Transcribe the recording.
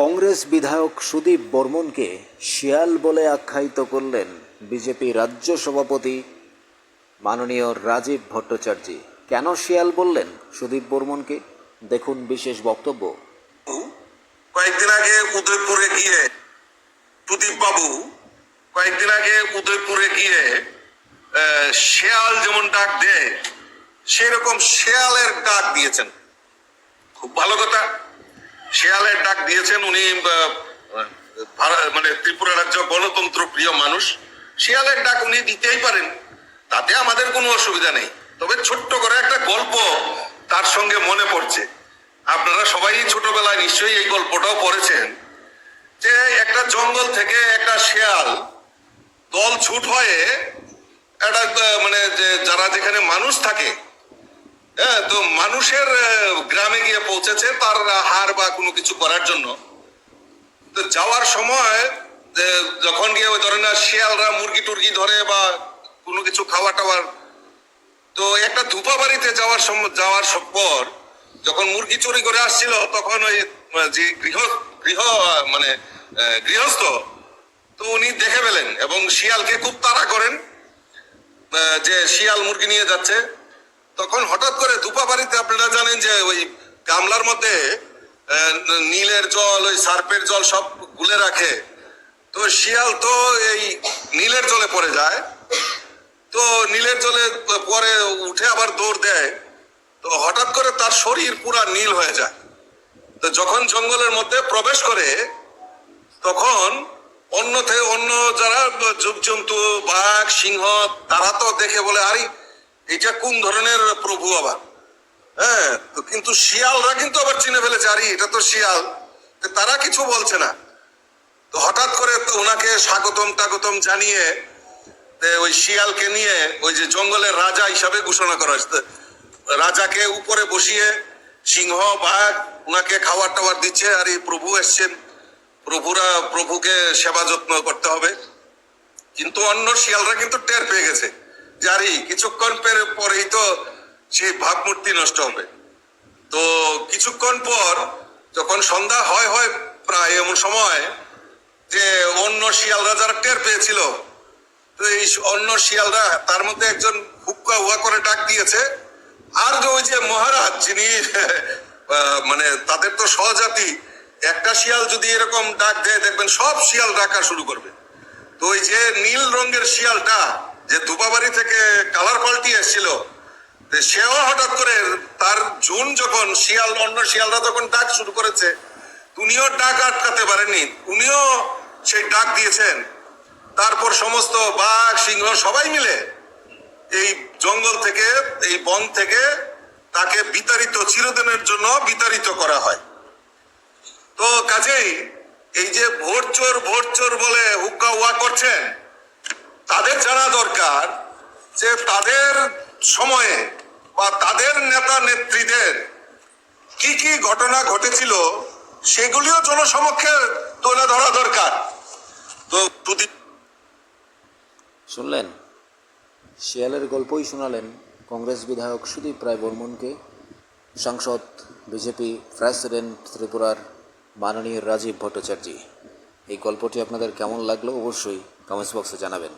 কংগ্রেস বিধায়ক সুদীপ বর্মনকে শিয়াল বলে আখ্যায়িত করলেন বিজেপি রাজ্য সভাপতি মাননীয় রাজীব ভট্টাচার্য। কেন শিয়াল বললেন সুদীপ বর্মনকে? দেখুন বিশেষ বক্তব্য। কয়েকদিন আগে উদয়পুরে গিয়ে সুদীপ বাবু কয়েকদিন আগে উদয়পুরে গিয়ে শেয়াল যেমন ডাক দেয়, সেরকম শেয়ালের ডাক দিয়েছেন। খুব ভালো কথা। শেয়ালের ডাক দিয়েছেন উনি মানে ত্রিপুরা রাজ্য গণতন্ত্র প্রিয় মানুষ। শিয়ালের ডাক উনি দিতেই পারেন, তাতে আমাদের কোনো অসুবিধা নেই। তবে ছোট্ট করে একটা গল্প তার সঙ্গে মনে পড়ছে। আপনারা সবাই ছোটবেলায় নিশ্চয়ই এই গল্পটাও পড়েছেন, যে একটা জঙ্গল থেকে একটা শেয়াল দল ছুট হয়ে একটা মানে যারা যেখানে মানুষ থাকে তো মানুষের গ্রামে গিয়ে পৌঁছেছে তার হার বা কোনো কিছু করার জন্য। তো যাওয়ার সময় যখন গিয়ে ওই ধরেন না শিয়ালরা মুরগি টুরগি ধরে বা কোনো কিছু খাওয়া টাওয়ার, তো একটা ধূপা বাড়িতে যাওয়ার সময় যাওয়ার পর যখন মুরগি চুরি করে আসছিল, তখন ওই যে গৃহ গৃহ মানে গৃহস্থ, তো উনি দেখে পেলেন এবং শিয়ালকে খুব তাড়া করেন যে শিয়াল মুরগি নিয়ে যাচ্ছে। তখন হঠাৎ করে ধূপা বাড়িতে আপনারা জানেন যে ওই গামলার মধ্যে নীলের জল, ওই সার্পের জল সব গুলে রাখে। তো শিয়াল তো এই নীলের জলে পড়ে যায়। তো নীলের জলে পরে উঠে আবার দৌড় দেয়। তো হঠাৎ করে তার শরীর পুরা নীল হয়ে যায়। তো যখন জঙ্গলের মধ্যে প্রবেশ করে, তখন অন্য থেকে অন্য যারা জীবজন্তু, বাঘ, সিংহ, তারা তো দেখে বলে, আরে এটা কোন ধরনের প্রভু আবার? হ্যাঁ তো কিন্তু শিয়ালরা কিন্তু আবার চিনে ফেলেছে, আরে এটা তো শিয়াল। তারা কিছু বলছে না। তো হঠাৎ করে তো ওনাকে স্বাগতম টাগতম জানিয়ে ওই শিয়ালকে নিয়ে ওই যে জঙ্গলের রাজা হিসাবে ঘোষণা করা হয়েছে। রাজাকে উপরে বসিয়ে সিংহ, বাঘ ওনাকে খাবার টাবার দিচ্ছে, আর এই প্রভু এসছেন প্রভুরা, প্রভুকে সেবা যত্ন করতে হবে। কিন্তু অন্য শিয়ালরা কিন্তু টের পেয়ে গেছে। জারি। কিছুক্ষণ পেরে- পরেই তো সেই ভাবমূর্তি নষ্ট হবে। তো কিছুক্ষণ পর যখন সন্ধ্যা হয় হয় প্রায় এমন সময় যে অন্য শিয়ালরা যারা টের পেয়েছিল, তো এই অন্য শিয়ালরা তার মধ্যে একজন হুক্কা হুয়া করে ডাক দিয়েছে, আর ওই যে মহারাজ যিনি মানে তাদের তো সহজাতি একটা শিয়াল যদি এরকম ডাক দেয়, দেখবেন সব শিয়াল ডাকা শুরু করবে। তো ওই যে নীল রঙের শিয়ালটা যে ধুপাবাড়ি থেকে কালার পাল্টি এসেছিল সেও হঠাৎ করে তার জুন যখন শিয়াল, অন্য শিয়ালরা যখন ডাক শুরু করেছে, উনিও ডাক আটকাতে পারেননি, উনিও সেই ডাক দিয়েছেন। তারপর সমস্ত বাঘ, সিংহ সবাই মিলে এই জঙ্গল থেকে, এই বন থেকে তাকে বিতাড়িত, চিরদিনের জন্য বিতাড়িত করা হয়। তো কাজেই এই যে ভোট চোর ভোট চোর বলে হুক্কা হুয়া করছেন দরকার যে তাদের সময়ে বা তাদের নেতা নেত্রীদের কি কি ঘটনা ঘটেছিল সেগুলিও জনসমক্ষে তুলে ধরা দরকার। তো শুনলেন? শিয়ালের গল্পই শোনালেন কংগ্রেস বিধায়ক সুদীপ রায় বর্মনকে। সাংসদ বিজেপি প্রেসিডেন্ট ত্রিপুরার মাননীয় রাজীব ভট্টাচার্য। এই গল্পটি আপনাদের কেমন লাগল অবশ্যই কমেন্টস বক্সে জানাবেন।